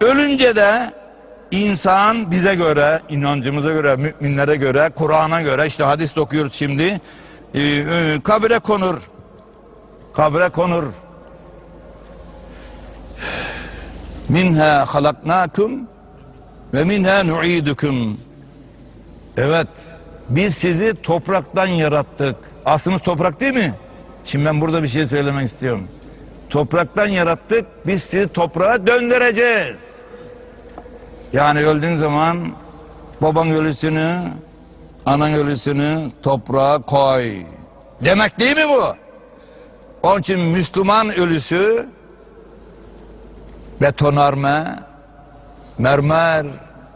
Ölünce de insan bize göre, inancımıza göre, müminlere göre, Kur'an'a göre, işte hadis okuyoruz şimdi, e, e, konur. Kabre konur. Minha halaknakum ve minha nu'idukum. Evet, biz sizi topraktan yarattık. Aslımız toprak değil mi? Şimdi ben burada bir şey söylemek istiyorum. Topraktan yarattık, biz sizi toprağa döndüreceğiz. Yani öldüğün zaman baban ölüsünü, anan ölüsünü toprağa koy. Demek değil mi bu? Onun için Müslüman ölüsü betonarme, mermer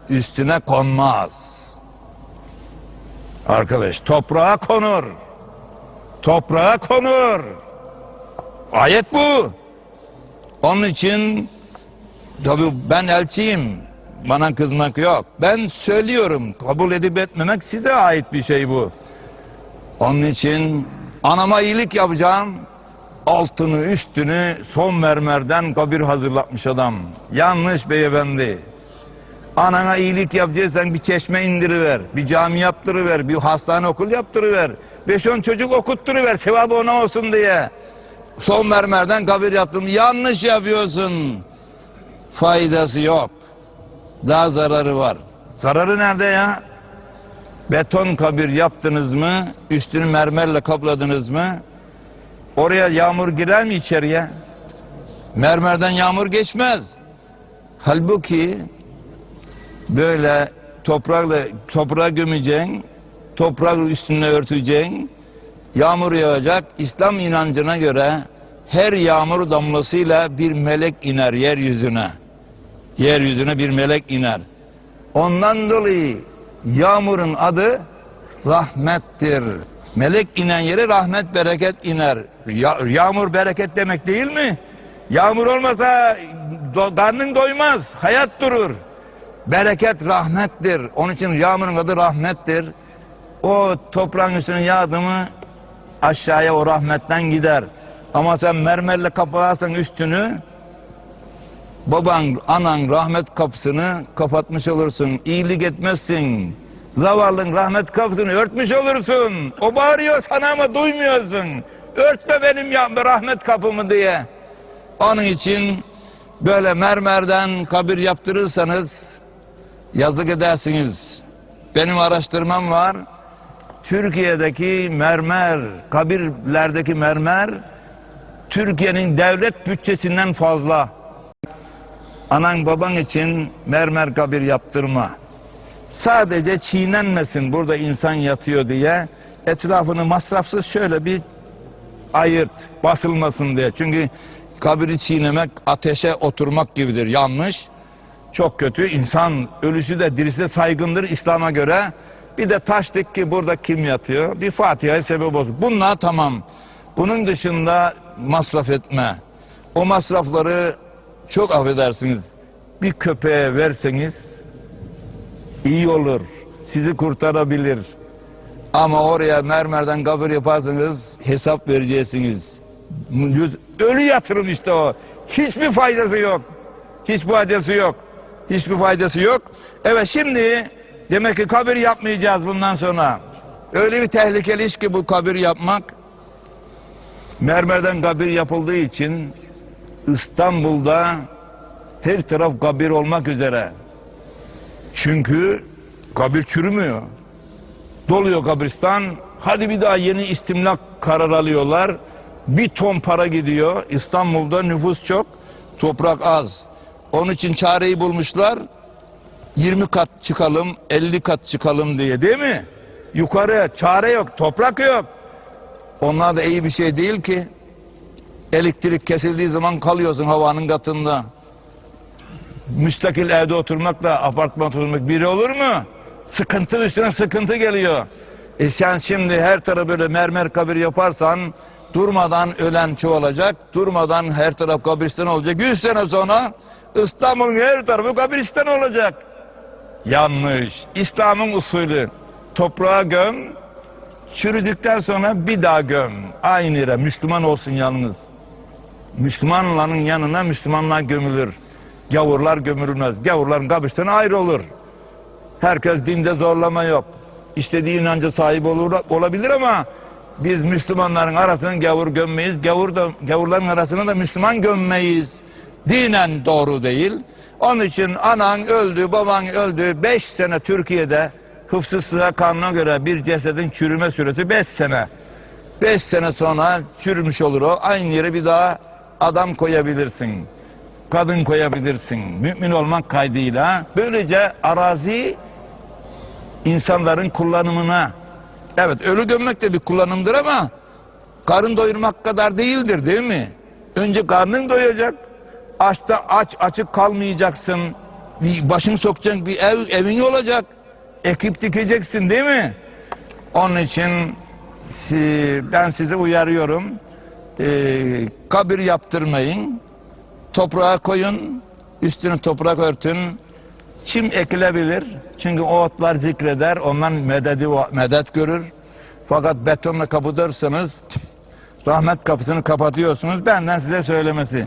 üstüne konmaz. Arkadaş toprağa konur. Toprağa konur. Ayet bu. Onun için tabii ben elçiyim. Bana kızmak yok. Ben söylüyorum. Kabul edip etmemek size ait bir şey bu. Onun için anama iyilik yapacağım. Altını üstünü son mermerden kabir hazırlatmış adam. Yanlış beyefendi. Anana iyilik yapacaksan bir çeşme indiriver. Bir cami yaptırıver. Bir hastane okul yaptırıver. Beş on çocuk okutturuver. Sevabı ona olsun diye. Son mermerden kabir yaptım. Yanlış yapıyorsun. Faydası yok. Daha zararı var. Zararı nerede ya? Beton kabir yaptınız mı? Üstünü mermerle kapladınız mı? Oraya yağmur girer mi içeriye? Mermerden yağmur geçmez. Halbuki böyle toprakla toprağa gömeceksin, toprak üstüne örteceksin, yağmur yağacak. İslam inancına göre her yağmur damlasıyla bir melek iner yeryüzüne. Yeryüzüne bir melek iner. Ondan dolayı yağmurun adı rahmettir. Melek inen yere rahmet bereket iner. Ya- yağmur bereket demek değil mi? Yağmur olmasa do- karnın doymaz, hayat durur. Bereket rahmettir. Onun için yağmurun adı rahmettir. O toprağın üstüne yağdı mı aşağıya o rahmetten gider. Ama sen mermerle kapatırsan üstünü baban, anan rahmet kapısını kapatmış olursun. İyilik etmezsin. Zavallın rahmet kapısını örtmüş olursun. O bağırıyor sana ama duymuyorsun. Örtme benim ya rahmet kapımı diye. Onun için böyle mermerden kabir yaptırırsanız yazık edersiniz. Benim araştırmam var. Türkiye'deki mermer, kabirlerdeki mermer Türkiye'nin devlet bütçesinden fazla. Anan baban için mermer kabir yaptırma. Sadece çiğnenmesin burada insan yatıyor diye etrafını masrafsız şöyle bir ayırt basılmasın diye. Çünkü kabiri çiğnemek ateşe oturmak gibidir. Yanlış. Çok kötü. İnsan ölüsü de dirisi de saygındır İslam'a göre. Bir de taş dik ki burada kim yatıyor? Bir Fatiha'ya sebep olsun. Bunlar tamam. Bunun dışında masraf etme. O masrafları çok affedersiniz. Bir köpeğe verseniz iyi olur. Sizi kurtarabilir. Ama oraya mermerden kabir yaparsanız hesap vereceksiniz. Ölü yatırım işte o. Hiçbir faydası yok. Hiçbir faydası yok. Hiçbir faydası yok. Evet şimdi demek ki kabir yapmayacağız bundan sonra. Öyle bir tehlikeli iş ki bu kabir yapmak. Mermerden kabir yapıldığı için İstanbul'da her taraf kabir olmak üzere. Çünkü kabir çürümüyor. Doluyor kabristan. Hadi bir daha yeni istimlak karar alıyorlar. Bir ton para gidiyor. İstanbul'da nüfus çok, toprak az. Onun için çareyi bulmuşlar. 20 kat çıkalım, 50 kat çıkalım diye değil mi? Yukarı çare yok, toprak yok. Onlar da iyi bir şey değil ki. Elektrik kesildiği zaman kalıyorsun havanın katında. Müstakil evde oturmakla apartman oturmak biri olur mu? Sıkıntı üstüne sıkıntı geliyor. E sen şimdi her tarafı böyle mermer kabir yaparsan durmadan ölen çoğalacak. Durmadan her taraf kabristan olacak. 100 sene sonra İstanbul'un her tarafı kabristan olacak. Yanlış. İslam'ın usulü. Toprağa göm, çürüdükten sonra bir daha göm. Aynı yere Müslüman olsun yalnız. Müslümanların yanına Müslümanlar gömülür. Gavurlar gömülmez. Gavurların kabristanı ayrı olur. Herkes dinde zorlama yok. İstediği inanca sahip olur, olabilir ama biz Müslümanların arasını gavur gömmeyiz. Gavur da, gavurların arasını da Müslüman gömmeyiz. Dinen doğru değil. Onun için anan öldü, baban öldü. Beş sene Türkiye'de hıfzı sığa kanuna göre bir cesedin çürüme süresi beş sene. Beş sene sonra çürümüş olur o. Aynı yere bir daha adam koyabilirsin. Kadın koyabilirsin. Mümin olmak kaydıyla. Böylece arazi insanların kullanımına evet ölü gömmek de bir kullanımdır ama karın doyurmak kadar değildir değil mi? Önce karnın doyacak. Açta aç açık kalmayacaksın. Bir başını sokacak bir ev evin olacak. Ekip dikeceksin değil mi? Onun için ben sizi uyarıyorum. Ee, kabir yaptırmayın. Toprağa koyun. Üstünü toprak örtün. Çim ekilebilir. Çünkü o otlar zikreder. Ondan mededi, medet görür. Fakat betonla kapatırsanız rahmet kapısını kapatıyorsunuz. Benden size söylemesi.